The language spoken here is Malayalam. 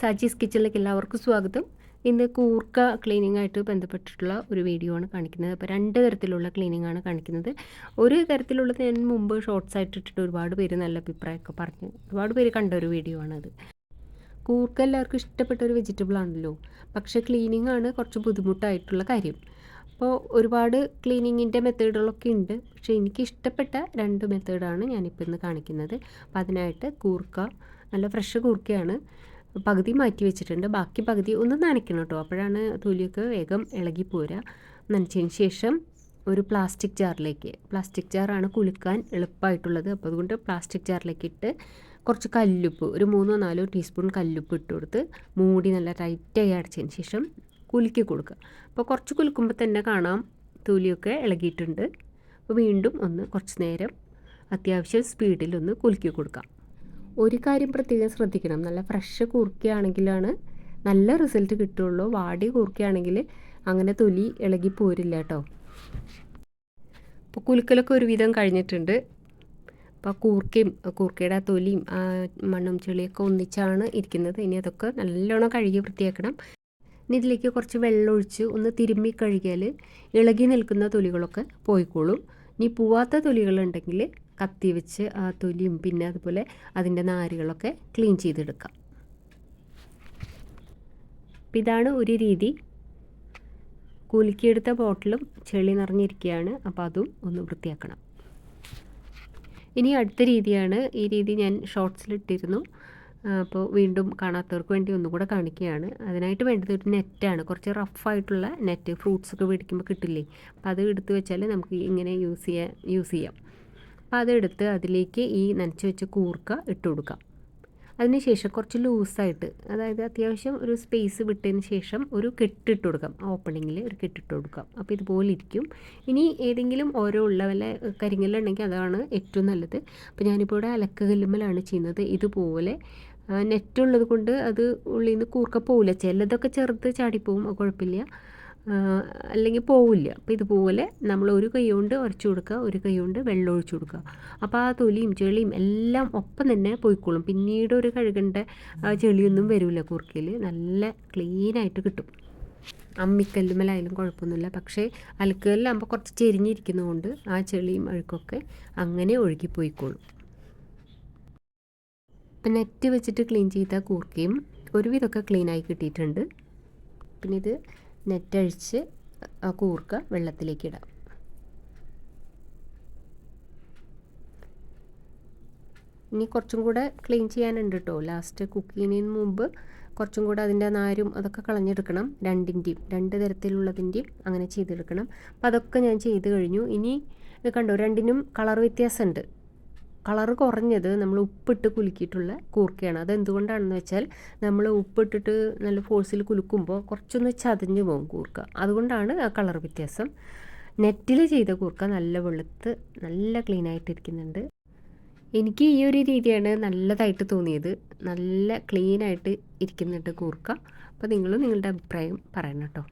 സാജീസ് കിച്ചണിലേക്ക് എല്ലാവർക്കും സ്വാഗതം. ഇന്ന് കൂർക്ക ക്ലീനിങ് ആയിട്ട് ബന്ധപ്പെട്ടിട്ടുള്ള ഒരു വീഡിയോ ആണ് കാണിക്കുന്നത്. അപ്പോൾ രണ്ട് തരത്തിലുള്ള ക്ലീനിങ് ആണ് കാണിക്കുന്നത്. ഒരു തരത്തിലുള്ളത് ഞാൻ മുമ്പ് ഷോർട്സ് ആയിട്ട് ഇട്ടിട്ട് ഒരുപാട് പേര് നല്ല അഭിപ്രായമൊക്കെ പറഞ്ഞു. ഒരുപാട് പേര് കണ്ട ഒരു വീഡിയോ ആണത് കൂർക്ക എല്ലാവർക്കും ഇഷ്ടപ്പെട്ട ഒരു വെജിറ്റബിൾ ആണല്ലോ. പക്ഷേ ക്ലീനിങ് ആണ് കുറച്ച് ബുദ്ധിമുട്ടായിട്ടുള്ള കാര്യം. അപ്പോൾ ഒരുപാട് ക്ലീനിങ്ങിന്റെ മെത്തേഡുകളൊക്കെ ഉണ്ട്. പക്ഷേ എനിക്ക് ഇഷ്ടപ്പെട്ട രണ്ട് മെത്തേഡാണ് ഞാനിപ്പോൾ ഇന്ന് കാണിക്കുന്നത്. അപ്പോൾ അതിനായിട്ട് കൂർക്ക നല്ല ഫ്രഷ് കൂർക്കയാണ്. പകുതി മാറ്റി വെച്ചിട്ടുണ്ട്. ബാക്കി പകുതി ഒന്ന് നനയ്ക്കണം കേട്ടോ. അപ്പോഴാണ് തൊലിയൊക്കെ വേഗം ഇളകി പോരുക. നനച്ചതിന് ശേഷം ഒരു പ്ലാസ്റ്റിക് ജാറിലേക്ക് പ്ലാസ്റ്റിക് ജാറാണ് കുലുക്കാൻ എളുപ്പമായിട്ടുള്ളത് അപ്പോൾ അതുകൊണ്ട് പ്ലാസ്റ്റിക് ജാറിലേക്ക് ഇട്ട് കുറച്ച് കല്ലുപ്പ് ഒരു മൂന്നോ നാലോ ടീസ്പൂൺ കല്ലുപ്പ് ഇട്ട് കൊടുത്ത് മൂടി നല്ല ടൈറ്റായി അടച്ചതിന് ശേഷം കുലുക്കി കൊടുക്കുക. അപ്പോൾ കുറച്ച് കുലുക്കുമ്പോൾ തന്നെ കാണാം തൊലിയൊക്കെ ഇളകിയിട്ടുണ്ട്. അപ്പോൾ വീണ്ടും ഒന്ന് കുറച്ച് നേരം അത്യാവശ്യം സ്പീഡിലൊന്ന് കുലുക്കി കൊടുക്കാം. ഒരു കാര്യം പ്രത്യേകം ശ്രദ്ധിക്കണം. നല്ല ഫ്രഷ് കുറുക്കിയാണെങ്കിലാണ് നല്ല റിസൾട്ട് കിട്ടുള്ളൂ. വാടി കുറുക്കിയാണെങ്കിൽ അങ്ങനെ തൊലി ഇളകി പോരില്ല കേട്ടോ. ഇപ്പോൾ കുലുക്കലൊക്കെ ഒരുവിധം കഴിഞ്ഞിട്ടുണ്ട്. അപ്പോൾ കൂർക്കയും കൂർക്കയുടെ തൊലിയും മണ്ണും ചെളിയൊക്കെ ഒന്നിച്ചാണ് ഇരിക്കുന്നത്. ഇനി അതൊക്കെ നല്ലോണം കഴുകി വൃത്തിയാക്കണം. ഇനി ഇതിലേക്ക് കുറച്ച് വെള്ളം ഒഴിച്ച് ഒന്ന് തിരുമ്മി കഴുകിയാൽ ഇളകി നിൽക്കുന്ന തൊലികളൊക്കെ പോയിക്കോളും. ഇനി പൂവാത്ത തൊലികളുണ്ടെങ്കിൽ കത്തി വെച്ച് ആ തൊലിയും പിന്നെ അതുപോലെ അതിന്റെ നാരുകളൊക്കെ ക്ലീൻ ചെയ്തെടുക്കാം. അപ്പം ഇതാണ് ഒരു രീതി. കുലുക്കിയെടുത്ത ബോട്ടിലും ചെളി നിറഞ്ഞിരിക്കുകയാണ്. അപ്പോൾ അതും ഒന്ന് വൃത്തിയാക്കണം. ഇനി അടുത്ത രീതിയാണ് ഈ രീതി ഞാൻ ഷോർട്സിലിട്ടിരുന്നു. അപ്പോൾ വീണ്ടും കാണാത്തവർക്ക് വേണ്ടി ഒന്നുകൂടെ കാണിക്കുകയാണ്. അതിനായിട്ട് വേണ്ടത് ഒരു നെറ്റാണ് കുറച്ച് റഫായിട്ടുള്ള നെറ്റ് ഫ്രൂട്ട്സ് ഒക്കെ മേടിക്കുമ്പോൾ കിട്ടില്ലേ? അപ്പോൾ അത് എടുത്തു വെച്ചാൽ നമുക്ക് ഇങ്ങനെ യൂസ് ചെയ്യാം യൂസ് ചെയ്യാം. അപ്പോൾ അതെടുത്ത് അതിലേക്ക് ഈ നനച്ച് വെച്ച കൂർക്ക ഇട്ട് കൊടുക്കാം. അതിനുശേഷം കുറച്ച് ലൂസായിട്ട് അതായത് അത്യാവശ്യം ഒരു സ്പേസ് വിട്ടതിന് ശേഷം ഒരു കെട്ടിട്ട് കൊടുക്കാം. ഓപ്പണിങ്ങിൽ ഒരു കെട്ടിട്ട് കൊടുക്കാം. അപ്പോൾ ഇതുപോലെ ഇരിക്കും. ഇനി ഏതെങ്കിലും ഓരോ ഉള്ള വല്ല കരിങ്കല്ലുണ്ടെങ്കിൽ അതാണ് ഏറ്റവും നല്ലത്. അപ്പോൾ ഞാനിപ്പോൾ ഇവിടെ അലക്കകല്ലുമ്മലാണ് ചെയ്യുന്നത്. ഇതുപോലെ നെറ്റുള്ളത് കൊണ്ട് അത് ഉള്ളിൽ നിന്ന് കൂർക്ക പോവില്ല. ചിലതൊക്കെ ചെറുത് ചാടിപ്പോവും. കുഴപ്പമില്ല. അല്ലെങ്കിൽ പോവില്ല. അപ്പോൾ ഇതുപോലെ നമ്മൾ ഒരു കൈ കൊണ്ട് ഉരച്ചു കൊടുക്കുക ഒരു കൈ കൊണ്ട് വെള്ളം ഒഴിച്ചു കൊടുക്കുക. അപ്പോൾ ആ തൊലിയും ചെളിയും എല്ലാം ഒപ്പം തന്നെ പോയിക്കോളും. പിന്നീട് ഒരു കഴുകേണ്ട ചെളിയൊന്നും വരില്ല കുറുക്കിൽ നല്ല ക്ലീനായിട്ട് കിട്ടും. അമ്മിക്കല്ലുമലായാലും കുഴപ്പമൊന്നുമില്ല. പക്ഷേ അലക്കുകല്ലാകുമ്പോൾ കുറച്ച് ചെരിഞ്ഞിരിക്കുന്നതുകൊണ്ട് ആ ചെളിയും അഴുക്കൊക്കെ അങ്ങനെ ഒഴുകിപ്പോയിക്കോളും ഇപ്പം നെറ്റ് വെച്ചിട്ട് ക്ലീൻ ചെയ്ത കൂർക്കയും ഒരുവിധമൊക്കെ ക്ലീനായി കിട്ടിയിട്ടുണ്ട്. പിന്നെ ഇത് നെറ്റഴിച്ച് ആ വെള്ളത്തിലേക്ക് ഇടാം. ഇനി കുറച്ചും കൂടെ ക്ലീൻ ചെയ്യാനുണ്ട് കേട്ടോ ലാസ്റ്റ് കുക്ക് ചെയ്യുന്നതിന് മുമ്പ് കുറച്ചും കൂടെ അതിന്റെ നാരും അതൊക്കെ കളഞ്ഞെടുക്കണം. രണ്ടിന്റെയും രണ്ട് തരത്തിലുള്ളതിന്റെയും അങ്ങനെ ചെയ്തെടുക്കണം. അപ്പോൾ അതൊക്കെ ഞാൻ ചെയ്ത് കഴിഞ്ഞു. ഇനി കണ്ടോ രണ്ടിനും കളർ വ്യത്യാസമുണ്ട്. കളർ കുറഞ്ഞത് നമ്മൾ ഉപ്പിട്ട് കുലുക്കിയിട്ടുള്ള കൂർക്കയാണ്. അത് എന്തുകൊണ്ടാണെന്ന് വെച്ചാൽ നമ്മൾ ഉപ്പിട്ടിട്ട് നല്ല ഫോഴ്സിൽ കുലുക്കുമ്പോൾ കുറച്ചൊന്ന് ചതഞ്ഞു പോകും കൂർക്ക. അതുകൊണ്ടാണ് ആ കളർ വ്യത്യാസം. നെറ്റിൽ ചെയ്ത കൂർക്ക നല്ല വെളുത്ത് നല്ല ക്ലീൻ ആയിട്ടിരിക്കുന്നുണ്ട് എനിക്ക് ഈ ഒരു രീതിയാണ് നല്ലതായിട്ട് തോന്നിയത്. നല്ല ക്ലീനായിട്ട് ഇരിക്കുന്നുണ്ട് കൂർക്ക. അപ്പോൾ നിങ്ങളും നിങ്ങളുടെ അഭിപ്രായം പറയണം കേട്ടോ.